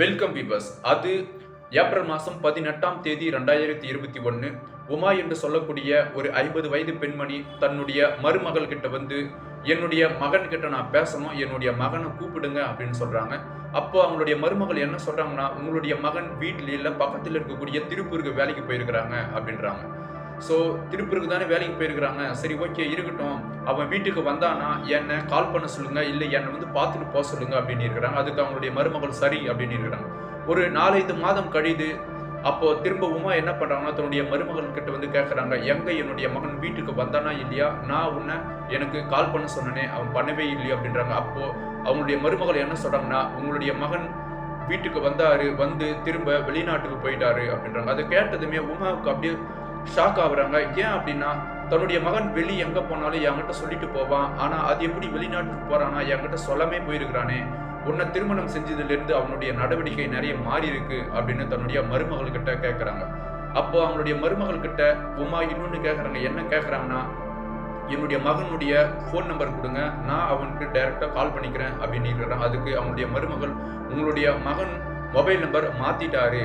Welcome பீபர்ஸ் அது April மாதம் பதினெட்டாம் தேதி ரெண்டாயிரத்தி இருபத்தி ஒன்று உமா என்று சொல்லக்கூடிய ஒரு ஐம்பது வயது பெண்மணி தன்னுடைய மருமகள் கிட்ட வந்து என்னுடைய மகன் கிட்ட நான் பேசணும் என்னுடைய மகனை கூப்பிடுங்க அப்படின்னு சொல்றாங்க. அப்போ அவங்களுடைய மருமகள் என்ன சொல்றாங்கன்னா உங்களுடைய மகன் வீட்டில் இல்லை பக்கத்தில் இருக்கக்கூடிய திருப்பூருக்கு வேலைக்கு போயிருக்கிறாங்க அப்படின்றாங்க. ஸோ திருப்பூருக்கு தானே வேலைக்கு போயிருக்கிறாங்க. சரி ஓகே இருக்கட்டும். அவன் வீட்டுக்கு வந்தானா என்னை கால் பண்ண சொல்லுங்க இல்லை என்னை வந்து பார்த்துட்டு போக சொல்லுங்க அப்படின்னு இருக்கிறாங்க அதுக்கு அவங்களுடைய மருமகள் சரி அப்படின்னு இருக்கிறாங்க ஒரு நாலஞ்சு மாதம் கழிது அப்போ திரும்ப உமா என்ன பண்ணுறாங்கன்னா தன்னுடைய மருமகள் கிட்ட வந்து கேட்குறாங்க எங்கே என்னுடைய மகன் வீட்டுக்கு வந்தானா இல்லையா? நான் உன்னை எனக்கு கால் பண்ண சொன்னனே அவன் பண்ணவே இல்லையா அப்படின்றாங்க. அப்போது அவங்களுடைய மருமகள் என்ன சொல்கிறாங்கன்னா உங்களுடைய மகன் வீட்டுக்கு வந்தாரு வந்து திரும்ப வெளிநாட்டுக்கு போயிட்டாரு அப்படின்றாங்க. அதை கேட்டதுமே உமாவுக்கு அப்படியே ஷாக் ஆகுறாங்க. ஏன் அப்படின்னா தன்னுடைய மகன் வெளி எங்க போனாலும் என்கிட்ட சொல்லிட்டு போவான். ஆனா அது எப்படி வெளிநாட்டுக்கு போறானா என்கிட்ட சொல்லாமே போயிருக்கிறானே. உன்னை திருமணம் செஞ்சதுலேருந்து அவனுடைய நடவடிக்கை நிறைய மாறி இருக்கு அப்படின்னு தன்னுடைய மருமகள் கிட்ட கேட்குறாங்க அப்போ அவங்களுடைய மருமகள் கிட்ட உமா இன்னொன்று கேட்குறாங்க என்ன கேட்குறாங்கன்னா என்னுடைய மகனுடைய ஃபோன் நம்பர் கொடுங்க. நான் அவனுக்கு டைரெக்டாக கால் பண்ணிக்கிறேன். அப்படின்னு இருக்கிறான். அதுக்கு அவனுடைய மருமகள் உங்களுடைய மகன் மொபைல் நம்பர் மாற்றிட்டாரு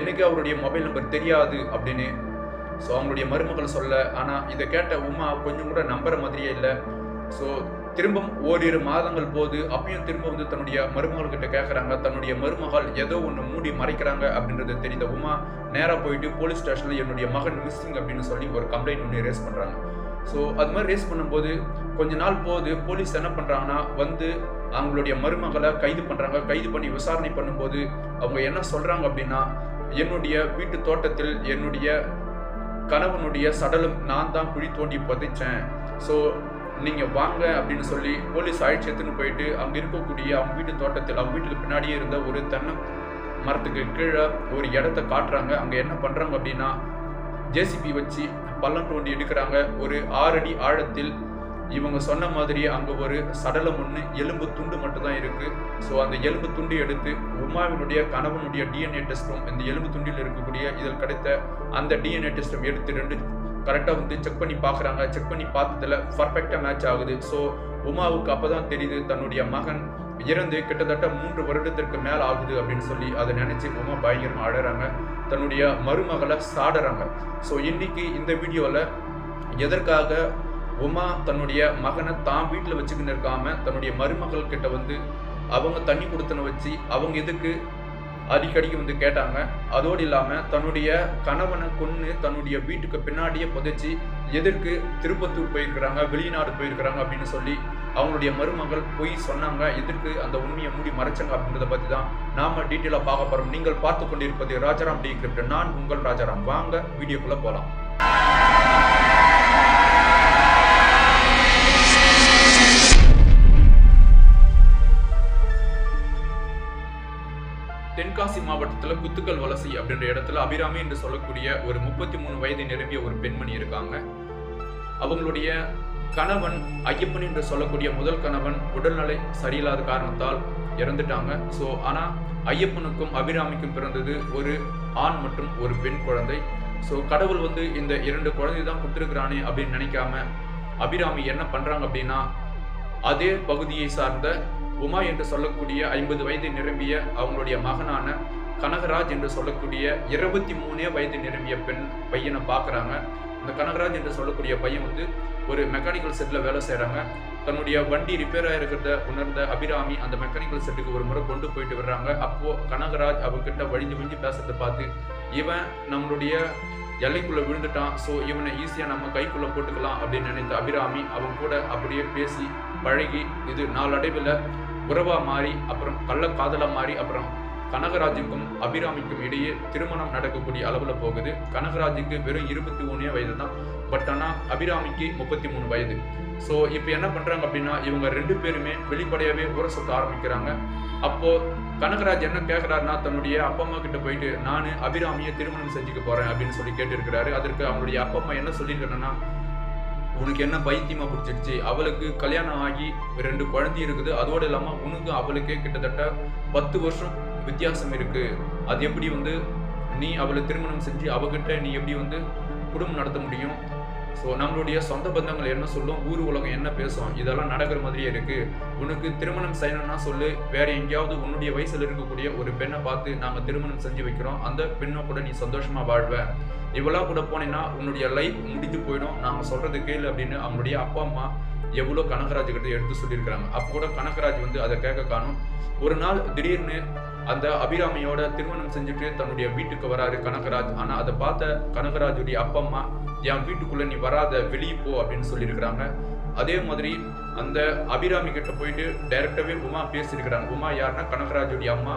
எனக்கு அவருடைய மொபைல் நம்பர் தெரியாது. அப்படின்னு ஸோ அவங்களுடைய மருமகள் சொல்ல ஆனால் இதை கேட்ட உமா கொஞ்சம் கூட நம்புற மாதிரியே இல்லை. ஸோ திரும்பவும் ஓரிரு மாதங்கள் போது அப்பயும் திரும்ப வந்து தன்னுடைய மருமகள் கிட்ட கேட்குறாங்க தன்னுடைய மருமகள் ஏதோ ஒன்று மூடி மறைக்கிறாங்க அப்படின்றது தெரிந்த உமா நேராக போயிட்டு போலீஸ் ஸ்டேஷனில் என்னுடைய மகன் மிஸ்ஸிங் அப்படின்னு சொல்லி ஒரு கம்ப்ளைண்ட் ஒன்று ரேஸ் பண்ணுறாங்க ஸோ அது மாதிரி ரேஸ் பண்ணும்போது கொஞ்ச நாள் போது போலீஸ் என்ன பண்ணுறாங்கன்னா வந்து அவங்களுடைய மருமகளை கைது பண்ணுறாங்க கைது பண்ணி விசாரணை பண்ணும்போது அவங்க என்ன சொல்கிறாங்க அப்படின்னா என்னுடைய வீட்டு தோட்டத்தில் என்னுடைய கணவனுடைய சடலம் நான் தான் குழி தோண்டி புதைச்சேன். ஸோ நீங்கள் வாங்க அப்படின்னு சொல்லி போலீஸ் அழைச்சி எடுத்துன்னு போயிட்டு அங்கே இருக்கக்கூடிய அவங்க வீட்டு தோட்டத்தில் அவங்க வீட்டுக்கு பின்னாடியே இருந்த ஒரு தென்னை மரத்துக்கு கீழே ஒரு இடத்த காட்டுறாங்க. அங்கே என்ன பண்ணுறாங்க அப்படின்னா ஜேசிபி வச்சு பள்ளம் தோண்டி எடுக்கிறாங்க. ஒரு ஆறடி ஆழத்தில் இவங்க சொன்ன மாதிரி அங்கே ஒரு சடலம் ஒன்று எலும்பு துண்டு மட்டும்தான் இருக்குது ஸோ அந்த எலும்பு துண்டு எடுத்து உமாவினுடைய கணவனுடைய டிஎன்ஏ டெஸ்ட்டும் இந்த எலும்பு துண்டில் இருக்கக்கூடிய இதில் கிடைத்த அந்த டிஎன்ஏ டெஸ்ட்டும் எடுத்து ரெண்டு கரெக்டாக வந்து செக் பண்ணி பார்க்குறாங்க. செக் பண்ணி பார்த்ததில் பர்ஃபெக்டாக மேட்ச் ஆகுது. ஸோ உமாவுக்கு அப்போ தான் தெரியுது தன்னுடைய மகன் இறந்து கிட்டத்தட்ட மூன்று வருடத்திற்கு மேலே ஆகுது அப்படின்னு சொல்லி அதை நினச்சி உமா பயங்கரமாக அழகிறாங்க தன்னுடைய மருமகளை சாடுறாங்க. ஸோ இன்னைக்கு இந்த வீடியோவில் எதற்காக உமா தன்னுடைய மகனை தான் வீட்டில் வச்சுக்கின்னு இருக்காம தன்னுடைய மருமகள் கிட்ட வந்து அவங்க தண்ணி கொடுத்தன வச்சு அவங்க எதுக்கு அடிக்கடிக்கு வந்து கேட்டாங்க. அதோடு இல்லாமல் தன்னுடைய கணவனை கொன்று தன்னுடைய வீட்டுக்கு பின்னாடியே புதைச்சி எதற்கு திருப்பத்தூர் போயிருக்கிறாங்க வெளிநாடு போயிருக்கிறாங்க அப்படின்னு சொல்லி அவங்களுடைய மருமகள் போய் சொன்னாங்க. எதற்கு அந்த உண்மையை மூடி மறைச்சாங்க அப்படின்றத பற்றி தான் நாம் டீட்டெயிலாக பார்க்க போகிறோம் நீங்கள் பார்த்து கொண்டிருப்பது ராஜாராம் டி கிரிப்ட் நான் உங்கள் ராஜாராம். வாங்க வீடியோக்குள்ளே போகலாம் தென்காசி மாவட்டத்தில் குத்துக்கல் வலசி அப்படின்ற இடத்துல அபிராமி என்று சொல்லக்கூடிய ஒரு முப்பத்தி மூணு வயது நிரம்பிய ஒரு பெண்மணி இருக்காங்க. அவங்களுடைய கணவன் ஐயப்பன் என்று சொல்லக்கூடிய முதல் கணவன் உடல்நிலை சரியில்லாத காரணத்தால் இறந்துட்டாங்க. ஸோ ஆனால் ஐயப்பனுக்கும் அபிராமிக்கும் பிறந்தது ஒரு ஆண் மற்றும் ஒரு பெண் குழந்தை. ஸோ கடவுள் வந்து இந்த இரண்டு குழந்தை தான் கொடுத்துருக்குறானே அப்படின்னு நினைக்காம அபிராமி என்ன பண்ணுறாங்க அப்படின்னா அதே பகுதியை சார்ந்த உமா என்று சொல்லக்கூடிய ஐம்பது வயது நிரம்பிய அவங்களுடைய மகனான கனகராஜ் என்று சொல்லக்கூடிய இருபத்தி மூணே வயது நிரம்பிய பெண் பையனை பார்க்குறாங்க. அந்த கனகராஜ் என்று சொல்லக்கூடிய பையன் வந்து ஒரு மெக்கானிக்கல் செட்டில் வேலை செய்கிறாங்க தன்னுடைய வண்டி ரிப்பேராக இருக்கிறத உணர்ந்த அபிராமி அந்த மெக்கானிக்கல் செட்டுக்கு ஒரு முறை கொண்டு போயிட்டு வர்றாங்க. அப்போது கனகராஜ் அவங்ககிட்ட வழிஞ்சு வழிஞ்சு பேசுறதை பார்த்து இவன் நம்மளுடைய எல்லைக்குள்ளே விழுந்துட்டான். ஸோ இவனை ஈஸியாக நம்ம கைக்குள்ளே போட்டுக்கலாம். அப்படின்னு நினைத்த அபிராமி அவங்க கூட அப்படியே பேசி பழகி இது நாளடைவில் உறவாக மாறி அப்புறம் கள்ள காதலாக மாறி அப்புறம் கனகராஜுக்கும் அபிராமிக்கும் இடையே திருமணம் நடக்கக்கூடிய அளவில் போகுது. கனகராஜுக்கு வெறும் இருபத்தி மூணே வயது தான் பட் ஆனால் அபிராமிக்கு முப்பத்தி மூணு வயது. ஸோ இப்போ என்ன பண்ணுறாங்க அப்படின்னா இவங்க ரெண்டு பேருமே வெளிப்படையாகவே உர சுத்த ஆரம்பிக்கிறாங்க. அப்போது கனகராஜ் என்ன கேட்குறாருன்னா தன்னுடைய அப்பா அம்மா கிட்ட போயிட்டு நான் அபிராமியை திருமணம் செஞ்சுக்க போகிறேன் அப்படின்னு சொல்லி கேட்டிருக்கிறாரு. அதற்கு அவங்களுடைய அப்பா அம்மா என்ன சொல்லியிருக்காங்கன்னா உனக்கு என்ன பைத்தியமாக பிடிச்சிருச்சு அவளுக்கு கல்யாணம் ஆகி ரெண்டு குழந்தை இருக்குது. அதோடு இல்லாமல் உனக்கு அவளுக்கே கிட்டத்தட்ட பத்து வருஷம் வித்தியாசம் இருக்கு. அது எப்படி வந்து நீ அவளை திருமணம் செஞ்சு அவகிட்ட நீ எப்படி வந்து குடும்பம் நடத்த முடியும்? ஸோ நம்மளுடைய சொந்த பந்தங்கள் என்ன சொல்லும்? ஊர் உலகம் என்ன பேசும்? இதெல்லாம் நடக்கிற மாதிரியே இருக்கு. உனக்கு திருமணம் செய்யணும்னா சொல்லு. வேற எங்கேயாவது உன்னுடைய வயசுல இருக்கக்கூடிய ஒரு பெண்ணை பார்த்து நாங்க திருமணம் செஞ்சு வைக்கிறோம். அந்த பெண்ணை கூட நீ சந்தோஷமா வாழ்வ. இவெல்லாம் கூட போனீங்கன்னா உன்னுடைய லைஃப் முடிஞ்சு போயிடும். நாங்க சொல்றது கேளு அப்படின்னு அவங்களுடைய அப்பா அம்மா எவ்வளோ கனகராஜ் கிட்ட எடுத்து சொல்லியிருக்கிறாங்க. அப்போ கூட கனகராஜ் வந்து அதை கேட்க காணும். ஒரு நாள் திடீர்னு அந்த அபிராமியோட திருமணம் செஞ்சுட்டு தன்னுடைய வீட்டுக்கு வராரு கனகராஜ். ஆனால் அதை பார்த்த கனகராஜுடைய அப்பா அம்மா என் வீட்டுக்குள்ள நீ வராத வெளியே போ அப்படின்னு சொல்லியிருக்கிறாங்க. அதே மாதிரி அந்த அபிராமி கிட்ட போயிட்டு டைரக்டாகவே உமா பேசியிருக்கிறாங்க. உமா யாருன்னா கனகராஜுடைய அம்மா.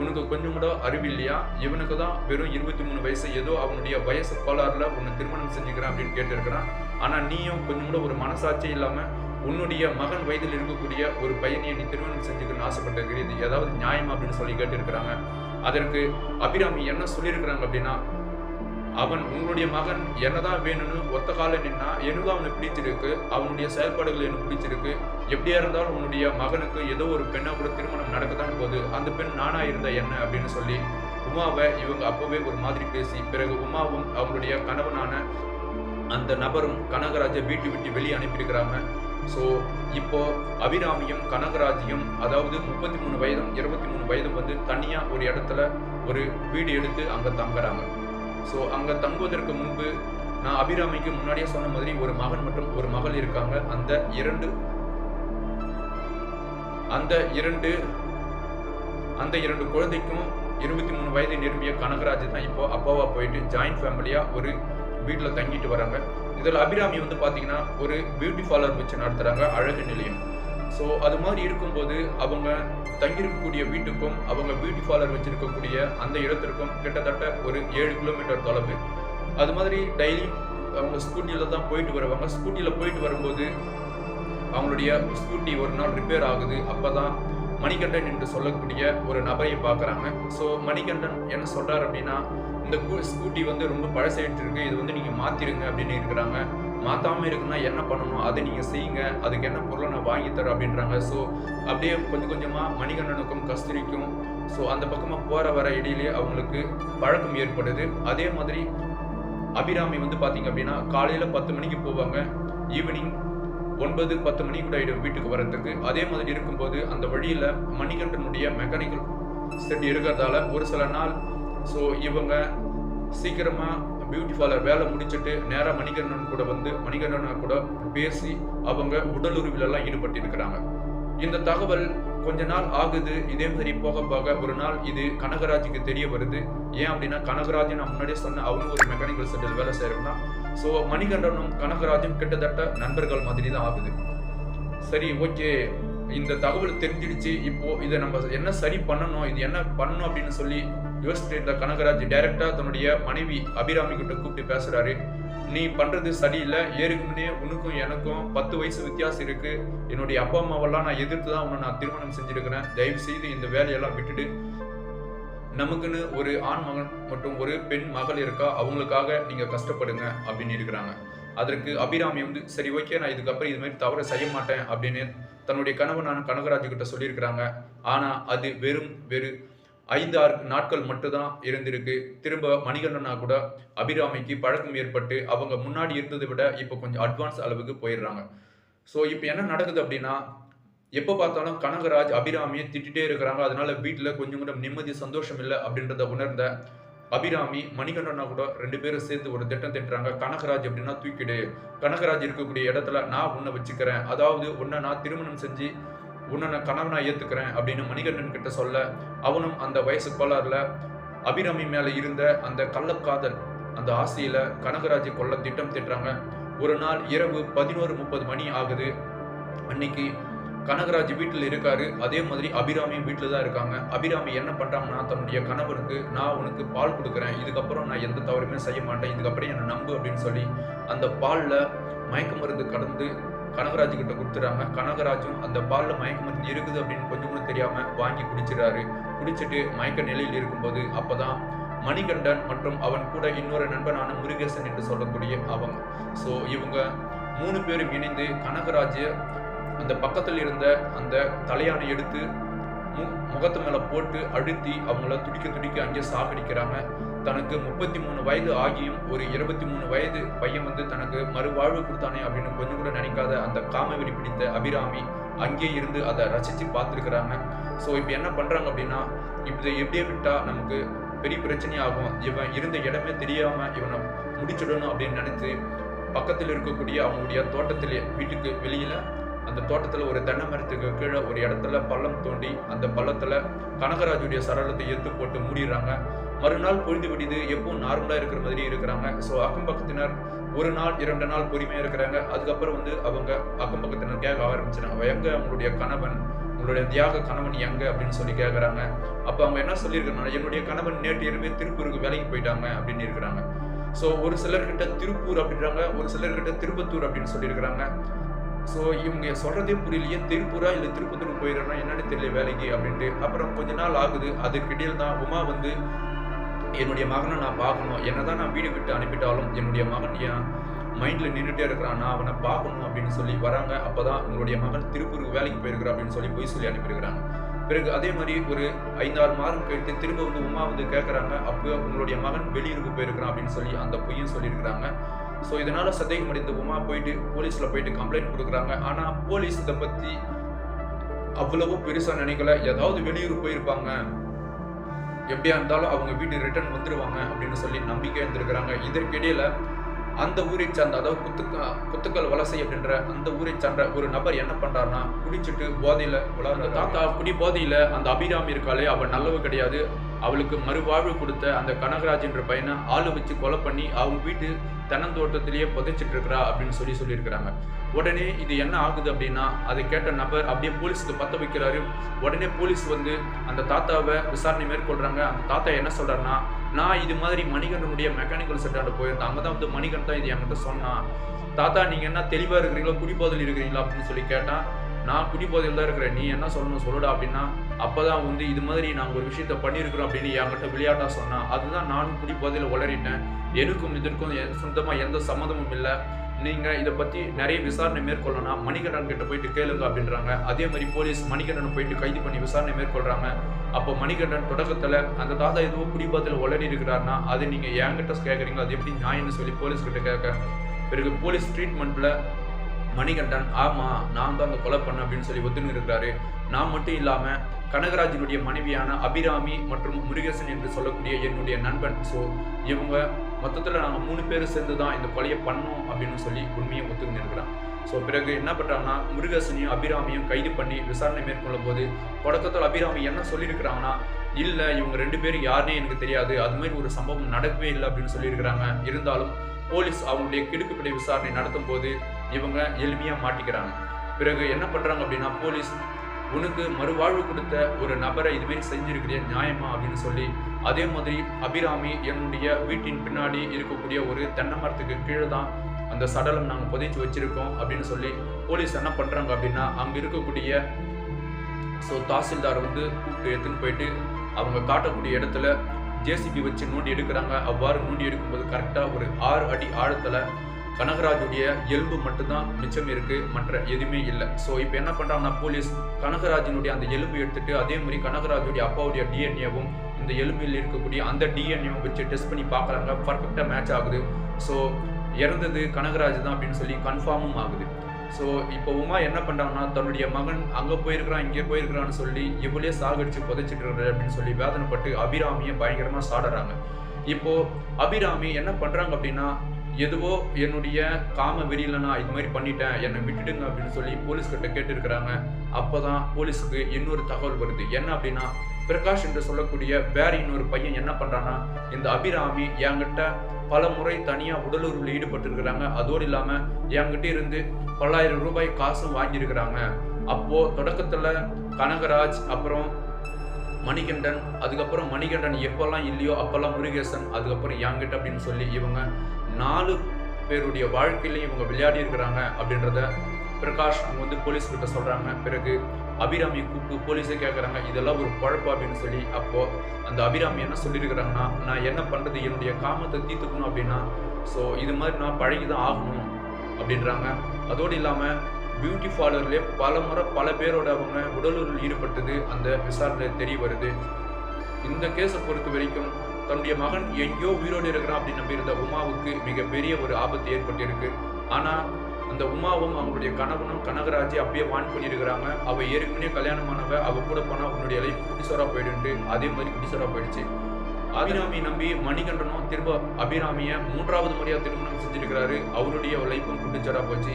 உனக்கு கொஞ்சம் கூட அறிவில்லையா இவனுக்கு தான் வெறும் இருபத்தி மூணு வயசு. ஏதோ அவனுடைய வயசு கோளாறுல உன்னை திருமணம் செஞ்சுக்கிறான் அப்படின்னு கேட்டிருக்கிறான். ஆனால் நீயும் கொஞ்சம் கூட ஒரு மனசாட்சி இல்லாமல் உன்னுடைய மகன் வயதில் இருக்கக்கூடிய ஒரு பையனை நீ திருமணம் செஞ்சுக்கணும்னு ஆசைப்பட்டிருக்கிறது ஏதாவது நியாயமா அப்படின்னு சொல்லி கேட்டிருக்கிறாங்க. அதற்கு அபிராமி என்ன சொல்லியிருக்கிறாங்க அப்படின்னா அவன் உன்னுடைய மகன் என்னதான் வேணும்னு ஒத்த கால நின்னா எனக்கு அவனை பிடிச்சிருக்கு அவனுடைய செயல்பாடுகள் எனக்கு பிடிச்சிருக்கு எப்படியா இருந்தாலும் உன்னுடைய மகனுக்கு ஏதோ ஒரு பெண்ணை கூட திருமணம் நடக்கத்தான் போகுது. அந்த பெண் நானா இருந்தா என்ன அப்படின்னு சொல்லி உமாவை இவங்க அப்பவே ஒரு மாதிரி பேசி பிறகு உமாவும் அவங்களுடைய கணவனான அந்த நபரும் கனகராஜை வீட்டு விட்டு வெளியே அனுப்பியிருக்கிறாங்க. ஸோ இப்போ அபிராமியும் கனகராஜியும் அதாவது முப்பத்தி மூணு வயதும் இருபத்தி மூணு வயதும் வந்து தனியாக ஒரு இடத்துல ஒரு வீடு எடுத்து அங்கே தங்குறாங்க. ஸோ அங்கே தங்குவதற்கு முன்பு நான் அபிராமிக்கு முன்னாடியே சொன்ன மாதிரி ஒரு மகன் மற்றும் ஒரு மகள் இருக்காங்க. அந்த இரண்டு அந்த இரண்டு அந்த இரண்டு குழந்தைக்கும் இருபத்தி மூணு வயது நிரம்பிய கனகராஜ் தான் இப்போ அப்பாவா போயிட்டு ஜாயிண்ட் ஃபேமிலியாக ஒரு வீட்டில் தங்கிட்டு வராங்க. இதில் அபிராமி வந்து பார்த்தீங்கன்னா ஒரு பியூட்டி பார்லர் வச்சு நடத்துகிறாங்க அழகு நிலையம். ஸோ அது மாதிரி இருக்கும்போது அவங்க தங்கியிருக்கக்கூடிய வீட்டுக்கும் அவங்க பியூட்டி பார்லர் வச்சிருக்கக்கூடிய அந்த இடத்திற்கும் கிட்டத்தட்ட ஒரு ஏழு கிலோமீட்டர் தொலைவு. அது மாதிரி டெய்லி அவங்க ஸ்கூட்டியில் தான் போயிட்டு வருவாங்க. ஸ்கூட்டியில் போயிட்டு வரும்போது அவங்களுடைய ஸ்கூட்டி ஒரு நாள் ரிப்பேர் ஆகுது. அப்போ தான் மணிகண்டன் என்று சொல்லக்கூடிய ஒரு நபரை பார்க்குறாங்க. ஸோ மணிகண்டன் என்ன சொல்கிறார் அப்படின்னா இந்த ஸ்கூட்டி வந்து ரொம்ப பழசாயிட்டு இருக்கு. இது வந்து நீங்கள் மாற்றிருங்க அப்படின்னு இருக்கிறாங்க. மாற்றாமல் இருக்குன்னா என்ன பண்ணணும்? அதை நீங்கள் செய்யுங்க. அதுக்கு என்ன பொருளை நான் வாங்கி தரேன் அப்படின்றாங்க. ஸோ அப்படியே கொஞ்சம் கொஞ்சமாக மணிகண்டனுக்கும் கஸ்தூரிக்கும் ஸோ அந்த பக்கமாக போகிற வர இடையிலே அவங்களுக்கு பழக்கம் ஏற்படுது அதே மாதிரி அபிராமி வந்து பார்த்தீங்க அப்படின்னா காலையில் பத்து மணிக்கு போவாங்க. ஈவினிங் ஒன்பது பத்து மணி கூட ஆகிடும் வீட்டுக்கு வர்றதுக்கு. அதே மாதிரி இருக்கும்போது அந்த வழியில் மணிகண்டனுடைய மெக்கானிக்கல் செட் இருக்கிறதால ஒரு சில நாள் ஸோ இவங்க சீக்கிரமாக பியூட்டி பார்லர் வேலை முடிச்சுட்டு நேராக மணிகண்டன் கூட வந்து மணிகண்டன் கூட பேசி அவங்க உடலுறவிலெல்லாம் ஈடுபட்டிருக்கிறாங்க. இந்த தகவல் கொஞ்ச நாள் ஆகுது. இதே மாதிரி போக போக ஒரு நாள் இது கனகராஜுக்கு தெரிய வருது. ஏன் அப்படின்னா கனகராஜ் நான் முன்னாடியே சொன்ன அவங்க ஒரு மெக்கானிக்கல் செட்டில் வேலை செய்யறோம்னா ஸோ மணிகண்டனும் கனகராஜும் கிட்டத்தட்ட நண்பர்கள் மாதிரி தான் ஆகுது. சரி ஓகே இந்த தகவல் தெரிஞ்சிடுச்சு. இப்போ இதை நம்ம என்ன சரி பண்ணணும்? இது என்ன பண்ணணும் அப்படின்னு சொல்லி யோசிச்சுட்டு இருந்த கனகராஜ் டைரக்டா தன்னுடைய மனைவி அபிராமி கிட்ட கூப்பிட்டு பேசுறாரு நீ பண்றது சரியில்லை ஏற்கனவே உனக்கும் எனக்கும் பத்து வயசு வித்தியாசம் இருக்கு. என்னுடைய அப்பா அம்மாவெல்லாம் நான் எதிர்த்து தான் உன்னை நான் திருமணம் செஞ்சிருக்கிறேன். தயவு செய்து இந்த வேலையெல்லாம் விட்டுட்டு நமக்குன்னு ஒரு ஆண் மகன் மற்றும் ஒரு பெண் மகள் இருக்கா? அவங்களுக்காக நீங்க கஷ்டப்படுங்க அப்படின்னு இருக்கிறாங்க. அதற்கு அபிராமி வந்து சரி ஓகே நான் இதுக்கப்புறம் இது மாதிரி தவறு செய்ய மாட்டேன் அப்படின்னு தன்னுடைய கணவனான கனகராஜ் கிட்ட சொல்லியிருக்கிறாங்க. ஆனா அது வெறும் வெறும் ஐந்து ஆறு நாட்கள் மட்டும்தான் இருந்திருக்கு. திரும்ப மணிகண்டனா கூட அபிராமிக்கு பழக்கம் ஏற்பட்டு அவங்க முன்னாடி இருந்ததை விட இப்போ கொஞ்சம் அட்வான்ஸ் அளவுக்கு போயிடுறாங்க. ஸோ இப்போ என்ன நடக்குது அப்படின்னா எப்போ பார்த்தாலும் கனகராஜ் அபிராமியை திட்டிகிட்டே இருக்கிறாங்க. அதனால வீட்டில் கொஞ்சம் கூட நிம்மதி சந்தோஷம் இல்லை அப்படின்றத உணர்ந்த அபிராமி மணிகண்டனா கூட ரெண்டு பேரும் சேர்த்து ஒரு திட்டம் திட்டுறாங்க. கனகராஜ் அப்படின்னா தூக்கிடு. கனகராஜ் இருக்கக்கூடிய இடத்துல நான் உன்னை வச்சுக்கிறேன். அதாவது உன்னை நான் திருமணம் செஞ்சு உன்னை நான் கணவனா ஏத்துக்கிறேன் அப்படின்னு மணிகண்டன் கிட்ட சொல்ல அவனும் அந்த வயசு கோளாறுல அபிராமி மேலே இருந்த அந்த கள்ளக்காதல் அந்த ஆசையில கனகராஜை கொல்ல திட்டம் திட்டுறாங்க ஒரு நாள் இரவு பதினோரு முப்பது மணி ஆகுது. அன்னைக்கு கனகராஜ் வீட்டில் இருக்காரு. அதே மாதிரி அபிராமியும் வீட்டில் தான் இருக்காங்க. அபிராமி என்ன பண்ணுறாங்கன்னா தன்னுடைய கணவனுக்கு நான் உனக்கு பால் கொடுக்குறேன். இதுக்கப்புறம் நான் எந்த தவறுமே செய்ய மாட்டேன். இதுக்கப்புறம் என்னை நம்பு அப்படின்னு சொல்லி அந்த பாலில் மயக்க மருந்து கடந்து கனகராஜ் கிட்ட கொடுத்துறாங்க. கனகராஜும் அந்த பாலில் மயக்க மருந்து இருக்குது அப்படின்னு கொஞ்சம் கூட தெரியாம வாங்கி குடிச்சிடறாரு. குடிச்சிட்டு மயக்க நிலையில் இருக்கும்போது அப்பதான் மணிகண்டன் மற்றும் அவன் கூட இன்னொரு நண்பனான முருகேசன் என்று சொல்லக்கூடிய அவங்க. ஸோ இவங்க மூணு பேரும் இணைந்து கனகராஜ் அந்த பக்கத்தில் இருந்த அந்த தலையானை எடுத்து முகத்து மேலே போட்டு அழுத்தி அவங்கள துடிக்க துடிக்க அங்கே சாகடிக்கிறாங்க. தனக்கு முப்பத்தி மூணு வயது ஆகியும் ஒரு இருபத்தி மூணு வயது பையன் வந்து தனக்கு மறுவாழ்வு கொடுத்தானே அப்படின்னு கொஞ்சம் கூட நினைக்காத அந்த காமவெறி பிடித்த அபிராமி அங்கே இருந்து அதை ரசித்து பார்த்துருக்குறாங்க. ஸோ இப்போ என்ன பண்ணுறாங்க அப்படின்னா இப்படி எப்படியே விட்டால் நமக்கு பெரிய பிரச்சனையாகும் இவன் இருந்த இடமே தெரியாமல் இவனை முடிச்சிடணும் அப்படின்னு நினைத்து பக்கத்தில் இருக்கக்கூடிய அவங்களுடைய தோட்டத்திலே வீட்டுக்கு வெளியில் அந்த தோட்டத்தில் ஒரு தென்னை மரத்துக்கு கீழே ஒரு இடத்துல பள்ளம் தோண்டி அந்த பள்ளத்தில் கனகராஜுடைய சரளத்தை எடுத்து போட்டு மூடிடுறாங்க. மறுநாள் பொழுது விடிது எப்பவும் நார்மலாக இருக்கிற மாதிரி இருக்கிறாங்க. ஸோ அக்கம் பக்கத்தினர் ஒரு நாள் இரண்டு நாள் பொறுமையாக இருக்கிறாங்க. அதுக்கப்புறம் வந்து அவங்க அக்கம் பக்கத்தினர் கேட்க ஆரம்பிச்சிடாங்க எங்க அவங்களுடைய கணவன்? உங்களுடைய தியாக கணவன் எங்க? அப்படின்னு சொல்லி கேட்குறாங்க அப்போ அவங்க என்ன சொல்லியிருக்காங்கன்னா என்னுடைய கணவன் நேற்று இரவே திருப்பூருக்கு வேலைக்கு போயிட்டாங்க அப்படின்னு இருக்கிறாங்க. ஸோ ஒரு சிலர்கிட்ட திருப்பூர் அப்படின்றாங்க ஒரு சிலர்கிட்ட திருப்பத்தூர் அப்படின்னு சொல்லியிருக்கிறாங்க. ஸோ இவங்க சொல்றதே புரியலையே திருப்பூரா இல்லை திருப்பத்தூர் போயிடுறா என்னன்னு தெரியல வேலைக்கு அப்படின்ட்டு. அப்புறம் கொஞ்ச நாள் ஆகுது அதுக்கிடையில் தான் உமா வந்து என்னுடைய மகனை நான் பார்க்கணும். என்ன தான் நான் வீடு விட்டு அனுப்பிட்டாலும் என்னுடைய மகன் என் மைண்டில் நின்றுட்டே இருக்கிறான். நான் அவனை பார்க்கணும் அப்படின்னு சொல்லி வராங்க. அப்போ தான் உங்களுடைய மகன் திருப்பூருக்கு வேலைக்கு போயிருக்கிறா அப்படின்னு சொல்லி போய் சொல்லி அனுப்பியிருக்கிறாங்க. பிறகு அதே மாதிரி ஒரு ஐந்தாறு மாதம் கழித்து திரும்ப வந்து உமா வந்து கேட்குறாங்க அப்போ உங்களுடைய மகன் வெளியூருக்கு போயிருக்கிறான் அப்படின்னு சொல்லி அந்த பொய்யும் சொல்லியிருக்கிறாங்க. ஸோ இதனால சந்தேகம் அடைந்த உமா போயிட்டு போலீஸில் போயிட்டு கம்ப்ளைண்ட் கொடுக்குறாங்க. ஆனால் போலீஸ் இதை பற்றி அவ்வளவோ பெருசாக நினைக்கல. ஏதாவது வெளியூர் போயிருப்பாங்க. எப்படியா இருந்தாலும் அவங்க வீட்டு ரிட்டர்ன் வந்துடுவாங்க அப்படின்னு சொல்லி நம்பிக்கை இருந்திருக்கிறாங்க இதற்கிடையில அந்த ஊரை சார்ந்த அதாவது குத்துக்க குத்துக்கல் வலசை அப்படின்ற அந்த ஊரை சார்ந்த ஒரு நபர் என்ன பண்றாருன்னா குடிச்சிட்டு போதையில அந்த தாத்தா குடி போதையில அந்த அபிராமி இருக்காளே அவள் நல்லவ கிடையாது. அவளுக்கு மறுவாழ்வு கொடுத்த அந்த கனகராஜ் என்ற பையனை ஆளு வச்சு கொலை பண்ணி அவங்க வீட்டு தென்னந்தோட்டத்திலேயே புதைச்சிட்டு இருக்கிறா அப்படின்னு சொல்லி சொல்லியிருக்கிறாங்க. உடனே இது என்ன ஆகுது அப்படின்னா அதை கேட்ட நபர் அப்படியே போலீஸ்க்கு பத்த வைக்கிறாரு. உடனே போலீஸ் வந்து அந்த தாத்தாவை விசாரணை மேற்கொள்கிறாங்க அந்த தாத்தா என்ன சொல்கிறாருன்னா நான் இது மாதிரி மணிகண்டனுடைய மெக்கானிக்கல் செட்டாண்ட போயிருந்தேன். அங்கே தான் வந்து மணிகண்டன் தான் இது என்கிட்ட சொன்னான். தாத்தா நீங்கள் என்ன தெளிவாக இருக்கிறீங்களா குடிபோதல் இருக்கிறீங்களா அப்படின்னு சொல்லி கேட்டால் நான் குடிபோதையில் தான் இருக்கிறேன். நீ என்ன சொல்லணும் சொல்லுடா அப்படின்னா அப்பதான் வந்து இது மாதிரி நாங்கள் ஒரு விஷயத்த பண்ணியிருக்கிறோம் அப்படின்னு என்கிட்ட விளையாட்டாக சொன்னா அதுதான் நானும் குடிபோதையில் உளறிட்டேன். எனக்கும் இதற்கும் சொந்தமாக எந்த சம்மதமும் இல்லை. நீங்கள் இதை பற்றி நிறைய விசாரணை மேற்கொள்ளணும் மணிகண்டன் கிட்ட போயிட்டு கேளுங்க அப்படின்றாங்க. அதே மாதிரி போலீஸ் மணிகண்டனை போயிட்டு கைது பண்ணி விசாரணை மேற்கொள்றாங்க. அப்போ மணிகண்டன் தொடக்கத்தில் அந்த தாத்தா ஏதோ குடிபோதையில் உளறி இருக்கிறாருன்னா அது நீங்கள் என்கிட்ட கேட்குறீங்களா அது எப்படி நியாயம்னு சொல்லி போலீஸ் கிட்ட கேட்க. பிறகு போலீஸ் ட்ரீட்மெண்ட்டில் மணிகண்டன் ஆமாம் நான் தான் அந்த கொலை பண்ண அப்படின்னு சொல்லி ஒத்துன்னு இருக்கிறாரு. நான் மட்டும் இல்லாமல் கனகராஜனுடைய மனைவியான அபிராமி மற்றும் முருகேசன் என்று சொல்லக்கூடிய என்னுடைய நண்பன். ஸோ இவங்க மொத்தத்தில் நாங்கள் மூணு பேர் சேர்ந்து தான் இந்த கொலையை பண்ணோம் அப்படின்னு சொல்லி உண்மையை ஒத்துக்கிட்டு இருக்கிறான். ஸோ பிறகு என்ன பண்ணுறாங்கன்னா முருகேசனையும் அபிராமியும் கைது பண்ணி விசாரணை மேற்கொள்ளும் போது தொடக்கத்தில் அபிராமி என்ன சொல்லியிருக்கிறாங்கன்னா இல்லை இவங்க ரெண்டு பேரும் யாருன்னே எனக்கு தெரியாது. அது மாதிரி ஒரு சம்பவம் நடக்கவே இல்லை அப்படின்னு சொல்லியிருக்கிறாங்க. இருந்தாலும் போலீஸ் அவங்களுடைய கிடுக்குப்பிடி விசாரணை நடத்தும் போது இவங்க எளிமையாக மாட்டிக்கிறாங்க. பிறகு என்ன பண்ணுறாங்க அப்படின்னா போலீஸ் உனக்கு மறுவாழ்வு கொடுத்த ஒரு நபரை இதுமாரி செஞ்சிருக்கிறிய நியாயமா அப்படின்னு சொல்லி அதே மாதிரி அபிராமி என்னுடைய வீட்டின் பின்னாடி இருக்கக்கூடிய ஒரு தென்னை மரத்துக்கு கீழே தான் அந்த சடலம் நாங்கள் புதைச்சு வச்சிருக்கோம் அப்படின்னு சொல்லி போலீஸ் என்ன பண்ணுறாங்க அப்படின்னா அங்கே இருக்கக்கூடிய ஸோ தாசில்தார் வந்து கூப்பிட்டு எடுத்துன்னு போயிட்டு அவங்க காட்டக்கூடிய இடத்துல ஜேசிபி வச்சு நோண்டி எடுக்கிறாங்க. அவ்வாறு நோண்டி எடுக்கும்போது கரெக்டாக ஒரு ஆறு அடி ஆழத்தில் கனகராஜுடைய எலும்பு மட்டும்தான் மிச்சம் இருக்கு மற்ற எதுவுமே இல்லை. ஸோ இப்போ என்ன பண்ணுறாங்கன்னா போலீஸ் கனகராஜனுடைய அந்த எலும்பு எடுத்துட்டு அதே மாதிரி கனகராஜுடைய அப்பாவுடைய டிஎன்ஏவும் இந்த எலும்பில் இருக்கக்கூடிய அந்த டிஎன்ஏவும் வச்சு டெஸ்ட் பண்ணி பார்க்குறாங்க. பர்ஃபெக்டாக மேட்ச் ஆகுது. ஸோ இறந்தது கனகராஜ் தான் அப்படின்னு சொல்லி கன்ஃபார்மும் ஆகுது. ஸோ இப்போ உமா என்ன பண்ணுறாங்கன்னா தன்னுடைய மகன் அங்கே போயிருக்கிறான் இங்கே போயிருக்கிறான்னு சொல்லி இவளே சாகடிச்சு புதைச்சிட்டு இருக்கிற அப்படின்னு சொல்லி வேதனைப்பட்டு அபிராமியை பயங்கரமாக சாடுறாங்க. இப்போது அபிராமி என்ன பண்ணுறாங்க அப்படின்னா எதுவோ என்னுடைய காம வெறியில நான் இது மாதிரி பண்ணிட்டேன் என்னை விட்டுடுங்க அப்படின்னு சொல்லி போலீஸ்கிட்ட கேட்டிருக்கிறாங்க. அப்போதான் போலீஸுக்கு இன்னொரு தகவல் வருது. என்ன அப்படின்னா பிரகாஷ் என்று சொல்லக்கூடிய வேற இன்னொரு பையன் என்ன பண்றான்னா இந்த அபிராமி என்கிட்ட பல முறை தனியாக உடலுறவில் ஈடுபட்டிருக்கிறாங்க. அதோடு இல்லாமல் என்கிட்ட இருந்து பல்லாயிரம் ரூபாய் காசும் வாங்கியிருக்கிறாங்க. அப்போ தொடக்கத்தில் கனகராஜ் அப்புறம் மணிகண்டன் அதுக்கப்புறம் மணிகண்டன் எப்போல்லாம் இல்லையோ அப்போல்லாம் முருகேசன் அதுக்கப்புறம் என்கிட்ட அப்படின்னு சொல்லி இவங்க நாலு பேருடைய வாழ்க்கையிலையும் இவங்க விளையாடி இருக்கிறாங்க அப்படின்றத பிரகாஷ் அவங்க வந்து போலீஸ் கிட்ட சொல்கிறாங்க பிறகு அபிராமி கூப்பிட்டு போலீஸே கேட்குறாங்க இதெல்லாம் ஒரு குழப்பம் அப்படின்னு சொல்லி அப்போது அந்த அபிராமி என்ன சொல்லியிருக்கிறாங்கன்னா நான் என்ன பண்ணுறது என்னுடைய காமத்தை தீர்த்துக்கணும் அப்படின்னா ஸோ இது மாதிரி நான் பழகி தான் ஆகணும் அப்படின்றாங்க. அதோடு இல்லாமல் பியூட்டி பார்லர்லேயே பல முறை பல பேரோட அவங்க உடலுறவில் ஈடுபட்டது அந்த விசாரணையில் தெரிய வருது. இந்த கேஸை பொறுத்த வரைக்கும் தன்னுடைய மகன் எங்கேயோ உயிரோடு இருக்கிறான் அப்படின்னு நம்பியிருந்த உமாவுக்கு மிகப்பெரிய ஒரு ஆபத்து ஏற்பட்டிருக்கு. ஆனால் அந்த உமாவும் அவங்களுடைய கணவனும் கனகராஜி அப்பயே வான் பண்ணியிருக்கிறாங்க. அவள் ஏற்கனவே கல்யாணமானவ அவள் கூட போனால் உன்னுடைய லைஃப் குட்டிசோராக போயிடுன்ட்டு அதே மாதிரி குட்டிசோராக போயிடுச்சு. அபிராமி நம்பி மணிகண்டனும் திரும்ப அபிராமியை மூன்றாவது முறையாக திருமணம் செஞ்சிருக்கிறாரு. அவருடைய லைஃப்பும் குட்டிச்சோரா போச்சு.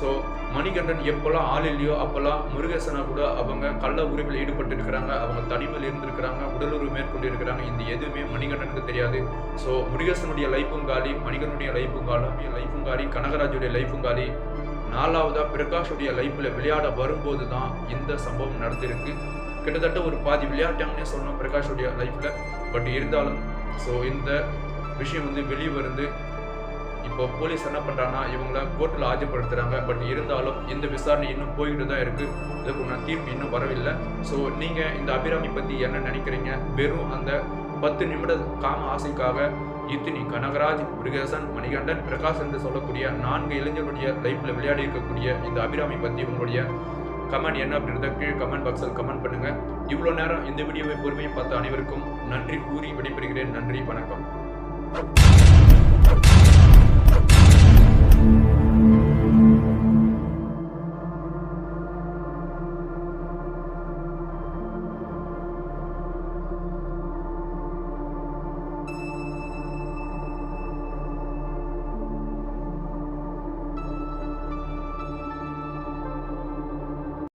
ஸோ மணிகண்டன் எப்போல்லாம் ஆள் இல்லையோ அப்போல்லாம் முருகேசனா கூட அவங்க கள்ள உரிமையில் ஈடுபட்டு இருக்கிறாங்க அவங்க தனிமையில் இருந்திருக்கிறாங்க உடலுறவு மேற்கொண்டு இருக்கிறாங்க இந்த எதுவுமே மணிகண்டனுக்கு தெரியாது. ஸோ முருகேசனுடைய லைஃபும் காலி மணிகண்டனுடைய லைஃபும் காலம் லைஃபும் காலி கனகராஜுடைய லைஃபும் காலி. நாலாவதாக பிரகாஷுடைய லைஃப்பில் விளையாட வரும்போது தான் இந்த சம்பவம் நடந்திருக்கு. கிட்டத்தட்ட ஒரு பாதி விளையாட்டாங்கன்னே சொன்னோம் பிரகாஷுடைய லைஃப்பில். பட் இருந்தாலும் ஸோ இந்த விஷயம் வந்து வெளியே வருது இப்போ போலீஸ் என்ன பண்ணுறாங்கன்னா இவங்கள கோர்ட்டில் ஆஜர்படுத்துறாங்க. பட் இருந்தாலும் இந்த விசாரணை இன்னும் போய்கிட்டு தான் இருக்குது இதுக்கு தீர்ப்பு இன்னும் வரவில்லை. ஸோ நீங்கள் இந்த அபிராமி பற்றி என்ன நினைக்கிறீங்க? வெறும் அந்த பத்து நிமிட காம ஆசைக்காக இத்தினி கனகராஜ் முருகேசன் மணிகண்டன் பிரகாஷ் என்று சொல்லக்கூடிய நான்கு இளைஞருடைய லைஃப்பில் விளையாடி இருக்கக்கூடிய இந்த அபிராமி பற்றி உங்களுடைய கமெண்ட் என்ன அப்படின்றத கீழே கமெண்ட் பாக்ஸில் கமெண்ட் பண்ணுங்க. இவ்வளோ நேரம் இந்த வீடியோவை பொறுமையை பார்த்த அனைவருக்கும் நன்றி கூறி விடைபெறுகிறேன். நன்றி வணக்கம்.